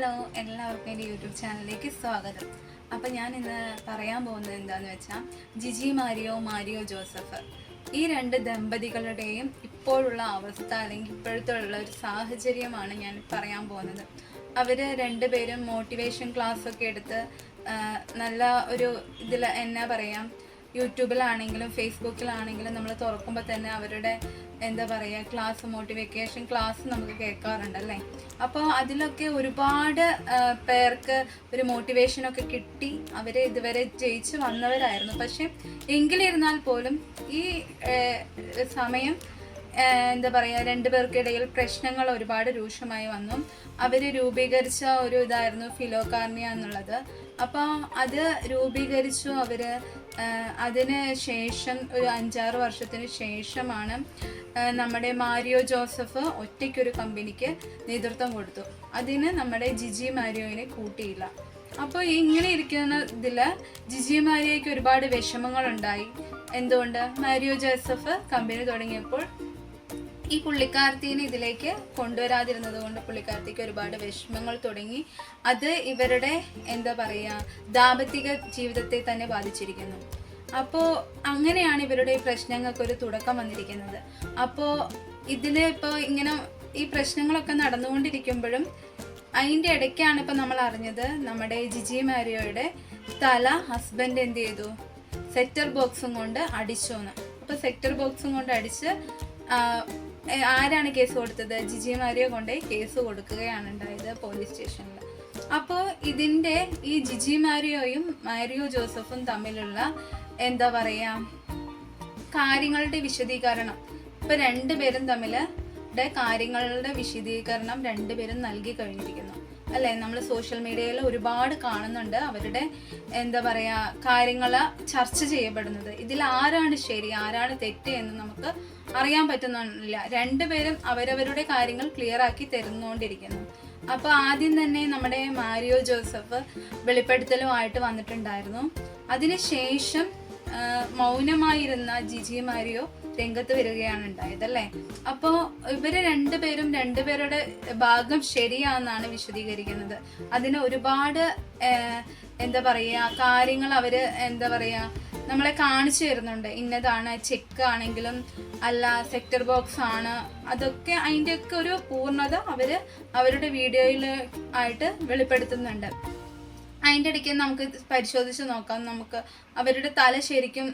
Hello എല്ലാവർക്കും എന്റെ YouTube ചാനലിലേക്ക് സ്വാഗതം. അപ്പം ഞാൻ ഇന്ന് പറയാൻ പോകുന്നത് എന്താന്ന് വെച്ചാൽ ജിജി മാരിയോ മാരിയോ ജോസഫ്. ഈ രണ്ട് ദമ്പതികളുടെയും ഇപ്പോഴുള്ള അവസ്ഥ അല്ലെങ്കിൽ ഇപ്പോഴത്തെ ഉള്ള ഒരു സാഹചര്യമാണ് ഞാൻ പറയാൻ പോകുന്നത്. അവർ രണ്ടുപേരും മോട്ടിവേഷൻ ക്ലാസ് ഒക്കെ എടുത്ത് നല്ല ഒരു ഇതിൽ എന്നാ പറയാം യൂട്യൂബിലാണെങ്കിലും ഫേസ്ബുക്കിലാണെങ്കിലും നമ്മൾ തുറക്കുമ്പോൾ തന്നെ അവരുടെ എന്താ പറയുക ക്ലാസ് മോട്ടിവേഷൻ ക്ലാസ് നമുക്ക് കേൾക്കാറുണ്ടല്ലേ അപ്പോൾ അതിലൊക്കെ ഒരുപാട് പേർക്ക് ഒരു മോട്ടിവേഷനൊക്കെ കിട്ടി. അവർ ഇതുവരെ ജയിച്ച് വന്നവരായിരുന്നു. പക്ഷെ എങ്കിലിരുന്നാൽ പോലും ഈ സമയം എന്താ പറയുക രണ്ടുപേർക്കിടയിൽ പ്രശ്നങ്ങൾ ഒരുപാട് രൂക്ഷമായി വന്നു. അവർ രൂപീകരിച്ച ഒരു ഇതായിരുന്നു ഫിലോകാർണിയ എന്നുള്ളത്. അപ്പോൾ അത് രൂപീകരിച്ചു അവർ അതിന് ശേഷം ഒരു അഞ്ചാറ് വർഷത്തിന് ശേഷമാണ് നമ്മുടെ മാരിയോ ജോസഫ് ഒറ്റയ്ക്കൊരു കമ്പനിക്ക് നേതൃത്വം കൊടുത്തു. അതിന് നമ്മുടെ ജിജി മാരിയോയിനെ കൂട്ടിയില്ല. അപ്പോൾ ഇങ്ങനെ ഇരിക്കുന്ന ഇതിൽ ജിജി മാരിയോയ്ക്ക് ഒരുപാട് വിഷമങ്ങളുണ്ടായി. എന്തുകൊണ്ട്? മാരിയോ ജോസഫ് കമ്പനി തുടങ്ങിയപ്പോൾ ഈ പുള്ളിക്കാർത്തിനെ ഇതിലേക്ക് കൊണ്ടുവരാതിരുന്നത് കൊണ്ട് പുള്ളിക്കാർത്തിക്ക് ഒരുപാട് വിഷമങ്ങൾ തുടങ്ങി. അത് ഇവരുടെ എന്താ പറയുക ദാമ്പത്തിക ജീവിതത്തെ തന്നെ ബാധിച്ചിരിക്കുന്നു. അപ്പോൾ അങ്ങനെയാണ് ഇവരുടെ ഈ പ്രശ്നങ്ങൾക്ക് ഒരു തുടക്കം വന്നിരിക്കുന്നത്. അപ്പോൾ ഇതിൽ ഇപ്പോൾ ഇങ്ങനെ ഈ പ്രശ്നങ്ങളൊക്കെ നടന്നുകൊണ്ടിരിക്കുമ്പോഴും അതിന്റെ ഇടയ്ക്കാണ് ഇപ്പം നമ്മൾ അറിഞ്ഞത് നമ്മുടെ ജിജി മാരിയോയുടെ തല ഹസ്ബൻഡ് എന്ത് ചെയ്തു? സെക്ടർ ബോക്സും കൊണ്ട് അടിച്ചു എന്ന്. അപ്പോൾ സെക്ടർ ബോക്സും കൊണ്ട് അടിച്ച് ആരാണ് കേസ് കൊടുത്തത്? ജിജി മാരിയോ കൊണ്ടുപോയി കേസ് കൊടുക്കുകയാണ് ഉണ്ടായത് പോലീസ് സ്റ്റേഷനിൽ അപ്പോൾ ഇതിന്റെ ഈ ജിജി മാരിയോയും മാരിയോ ജോസഫും തമ്മിലുള്ള എന്താ പറയുക കാര്യങ്ങളുടെ വിശദീകരണം. ഇപ്പം രണ്ടുപേരും തമ്മിൽ കാര്യങ്ങളുടെ വിശദീകരണം രണ്ടുപേരും നൽകി കഴിഞ്ഞിരിക്കുന്നു. അല്ലെ? നമ്മൾ സോഷ്യൽ മീഡിയയിൽ ഒരുപാട് കാണുന്നുണ്ട് അവരുടെ എന്താ പറയാ കാര്യങ്ങൾ ചർച്ച ചെയ്യപ്പെടുന്നത്. ഇതിൽ ആരാണ് ശരി ആരാണ് തെറ്റ് എന്ന് നമുക്ക് അറിയാൻ പറ്റുന്നില്ല. രണ്ടുപേരും അവരവരുടെ കാര്യങ്ങൾ ക്ലിയർ ആക്കി തരുന്നുകൊണ്ടിരിക്കുന്നു അപ്പൊ ആദ്യം തന്നെ നമ്മുടെ മാരിയോ ജോസഫ് വെളിപ്പെടുത്തലുമായിട്ട് വന്നിട്ടുണ്ടായിരുന്നു. അതിനുശേഷം മൗനമായിരുന്ന ജിജി മാരിയോ രംഗത്ത് വരികയാണ് ഉണ്ടായത് അല്ലേ അപ്പോൾ ഇവർ രണ്ടുപേരും രണ്ടുപേരുടെ ഭാഗം ശരിയാണെന്നാണ് വിശദീകരിക്കുന്നത്. അതിന് ഒരുപാട് എന്താ പറയുക കാര്യങ്ങൾ അവർ എന്താ പറയുക നമ്മളെ കാണിച്ചു തരുന്നുണ്ട്. ഇന്നതാണ് ചെക്ക് ആണെങ്കിലും അല്ല സെക്ടർ ബോക്സ് ആണ്. അതൊക്കെ അതിന്റെയൊക്കെ ഒരു പൂർണത അവർ അവരുടെ വീഡിയോയിൽ ആയിട്ട് വെളിപ്പെടുത്തുന്നുണ്ട്. അതിന്റെ ഇടയ്ക്ക് നമുക്ക് പരിശോധിച്ച് നോക്കാം. നമുക്ക് അവരുടെ തല ശരിക്കും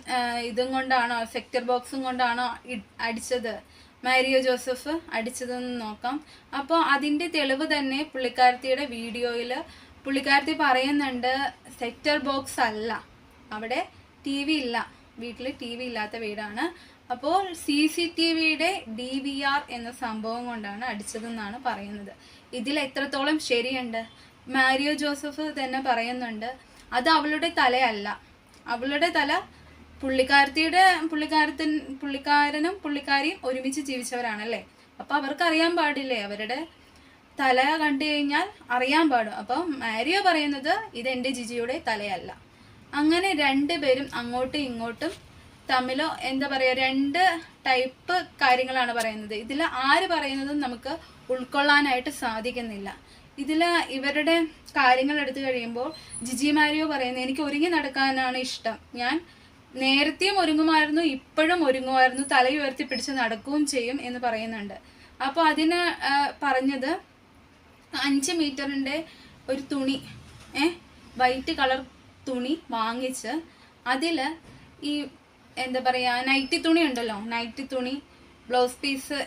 ഇതും കൊണ്ടാണോ സെക്ടർ ബോക്സും കൊണ്ടാണോ അടിച്ചത്? മാരിയോ ജോസഫ് അടിച്ചതെന്ന് നോക്കാം. അപ്പോൾ അതിന്റെ തെളിവ് തന്നെ പുള്ളിക്കാരത്തിയുടെ വീഡിയോയിൽ പുള്ളിക്കാരത്തി പറയുന്നുണ്ട് സെക്ടർ ബോക്സ് അല്ല. അവിടെ ടി വി ഇല്ല. വീട്ടിൽ ടി വി ഇല്ലാത്ത വീടാണ്. അപ്പോൾ സി സി ടി വിയുടെ ഡി വി ആർ എന്ന സംഭവം കൊണ്ടാണ് അടിച്ചതെന്നാണ് പറയുന്നത്. ഇതിൽ എത്രത്തോളം ശരിയുണ്ട്? മാരിയോ ജോസഫ് തന്നെ പറയുന്നുണ്ട് അത് അവളുടെ തലയല്ല. അവളുടെ തല പുള്ളിക്കാരത്തിയുടെ പുള്ളിക്കാരത്തിൻ പുള്ളിക്കാരനും പുള്ളിക്കാരിയും ഒരുമിച്ച് ജീവിച്ചവരാണല്ലേ? അപ്പോൾ അവർക്ക് അറിയാൻ പാടില്ലേ? അവരുടെ തല കണ്ടു കഴിഞ്ഞാൽ അറിയാൻ പാടും. അപ്പം മാരിയോ പറയുന്നത് ഇത് എന്റെ ജിജിയുടെ തലയല്ല. അങ്ങനെ രണ്ടുപേരും അങ്ങോട്ടും ഇങ്ങോട്ടും തമ്മിലോ എന്താ പറയുക രണ്ട് ടൈപ്പ് കാര്യങ്ങളാണ് പറയുന്നത്. ഇതിൽ ആര് പറയുന്നതും നമുക്ക് ഉൾക്കൊള്ളാനായിട്ട് സാധിക്കുന്നില്ല. ഇതിൽ ഇവരുടെ കാര്യങ്ങൾ എടുത്തു കഴിയുമ്പോൾ ജിജി മാരിയോ പറയുന്നത് എനിക്ക് ഒരുങ്ങി നടക്കാനാണ് ഇഷ്ടം. ഞാൻ നേരത്തെയും ഒരുങ്ങുമായിരുന്നു ഇപ്പോഴും ഒരുങ്ങുമായിരുന്നു തല ഉയർത്തി പിടിച്ച് നടക്കുകയും ചെയ്യും എന്ന് പറയുന്നുണ്ട്. അപ്പോൾ അതിന് പറഞ്ഞത് അഞ്ച് മീറ്ററിന്റെ ഒരു തുണി ഏ വൈറ്റ് കളർ തുണി വാങ്ങിച്ച് അതിൽ ഈ എന്താ പറയുക നൈറ്റി തുണി ഉണ്ടല്ലോ നൈറ്റി തുണി ബ്ലൗസ് പീസ്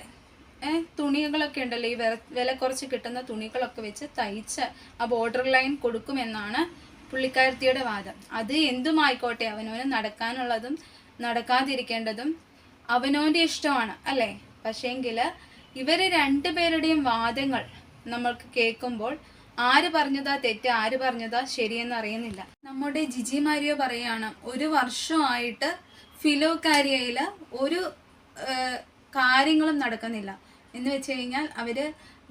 തുണികളൊക്കെ ഉണ്ടല്ലോ. ഈ വില കുറച്ച് കിട്ടുന്ന തുണികളൊക്കെ വെച്ച് തയ്ച്ച് ആ ബോർഡർ ലൈൻ കൊടുക്കുമെന്നാണ് പുള്ളിക്കാരത്തിയുടെ വാദം. അത് എന്തുമായിക്കോട്ടെ അവനവന് നടക്കാനുള്ളതും നടക്കാതിരിക്കേണ്ടതും അവനവന്റെ ഇഷ്ടമാണ് അല്ലേ? പക്ഷേങ്കിൽ ഇവർ രണ്ടുപേരുടെയും വാദങ്ങൾ നമ്മൾക്ക് കേൾക്കുമ്പോൾ ആര് പറഞ്ഞതാ തെറ്റ് ആര് പറഞ്ഞതാ ശരിയെന്ന് അറിയുന്നില്ല. നമ്മുടെ ജിജി മാരിയോ പറയാണ് ഒരു വർഷമായിട്ട് ഫിലോകാരിയയിൽ ഒരു കാര്യങ്ങളും നടക്കുന്നില്ല. എന്ന് വെച്ച് കഴിഞ്ഞാൽ അവർ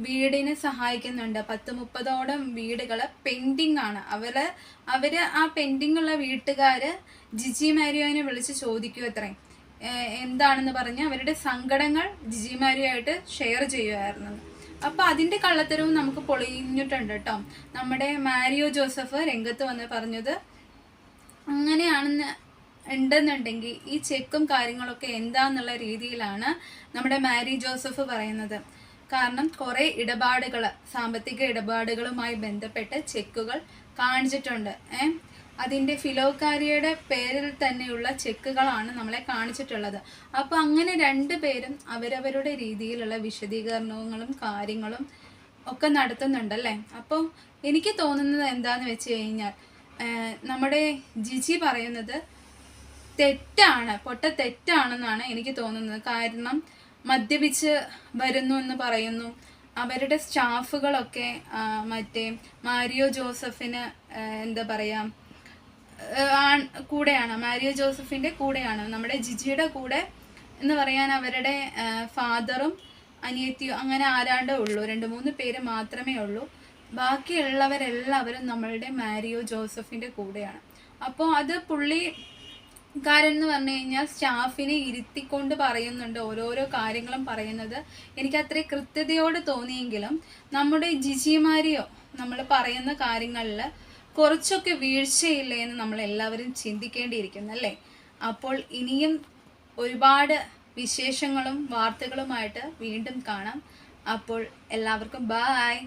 വീടിനെ സഹായിക്കുന്നുണ്ട്. പത്ത് മുപ്പതോളം വീടുകൾ പെൻഡിങ് ആണ്. അവർ അവർ ആ പെൻഡിങ് ഉള്ള വീട്ടുകാര് ജിജി മാരിയോനെ വിളിച്ച് ചോദിക്കൂ അത്രേ. എന്താണെന്ന് പറഞ്ഞ് അവരുടെ സങ്കടങ്ങൾ ജിജി മാരിയോയായിട്ട് ഷെയർ ചെയ്യുമായിരുന്നു അപ്പൊ അതിന്റെ കള്ളത്തരവും നമുക്ക് പൊളിഞ്ഞിട്ടുണ്ട് കേട്ടോ. നമ്മുടെ മാരിയോ ജോസഫ് രംഗത്ത് വന്ന് പറഞ്ഞത് അങ്ങനെയാണെന്ന് ഉണ്ടെന്നുണ്ടെങ്കിൽ ഈ ചെക്കും കാര്യങ്ങളൊക്കെ എന്താന്നുള്ള രീതിയിലാണ് നമ്മുടെ മാരി ജോസഫ് പറയുന്നത്. കാരണം കുറേ ഇടപാടുകൾ സാമ്പത്തിക ഇടപാടുകളുമായി ബന്ധപ്പെട്ട് ചെക്കുകൾ കാണിച്ചിട്ടുണ്ട്. ഏ? അതിന്റെ ഫിലോക്കാരിയുടെ പേരിൽ തന്നെയുള്ള ചെക്കുകളാണ് നമ്മളെ കാണിച്ചിട്ടുള്ളത്. അപ്പോൾ അങ്ങനെ രണ്ട് പേരും അവരവരുടെ രീതിയിലുള്ള വിശദീകരണങ്ങളും കാര്യങ്ങളും ഒക്കെ നടത്തുന്നുണ്ടല്ലേ? അപ്പോൾ എനിക്ക് തോന്നുന്നത് എന്താന്ന് വെച്ച് കഴിഞ്ഞാൽ നമ്മുടെ ജിജി പറയുന്നത് തെറ്റാണ് പൊട്ട തെറ്റാണെന്നാണ് എനിക്ക് തോന്നുന്നത്. കാരണം മദ്യപിച്ച് വരുന്നു എന്ന് പറയുന്നു. അവരുടെ സ്റ്റാഫുകളൊക്കെ മറ്റേ മാരിയോ ജോസഫിന് എന്താ പറയാ കൂടെയാണ്. മാരിയോ ജോസഫിന്റെ കൂടെയാണ്. നമ്മുടെ ജിജിയുടെ കൂടെ എന്ന് പറയാൻ അവരുടെ ഫാദറും അനിയത്തിയോ അങ്ങനെ ആരാണ്ടേ ഉള്ളൂ. രണ്ട് മൂന്ന് പേര് മാത്രമേ ഉള്ളൂ. ബാക്കിയുള്ളവരെല്ലാവരും നമ്മളുടെ മാരിയോ ജോസഫിന്റെ കൂടെയാണ്. അപ്പോൾ അത് പുള്ളി കാരൻ എന്ന് പറഞ്ഞു കഴിഞ്ഞാൽ സ്റ്റാഫിനെ ഇരുത്തിക്കൊണ്ട് പറയുന്നുണ്ട് ഓരോരോ കാര്യങ്ങളും പറയുന്നത്. എനിക്ക് അത്ര കൃത്യതയോട് തോന്നിയെങ്കിലും നമ്മുടെ ജിജിമാരെയോ നമ്മൾ പറയുന്ന കാര്യങ്ങളിൽ കുറച്ചൊക്കെ വീഴ്ചയില്ലേ എന്ന് നമ്മൾ എല്ലാവരും ചിന്തിക്കേണ്ടിയിരിക്കുന്നു അല്ലേ? അപ്പോൾ ഇനിയും ഒരുപാട് വിശേഷങ്ങളും വാർത്തകളുമായിട്ട് വീണ്ടും കാണാം. അപ്പോൾ എല്ലാവർക്കും ബായ്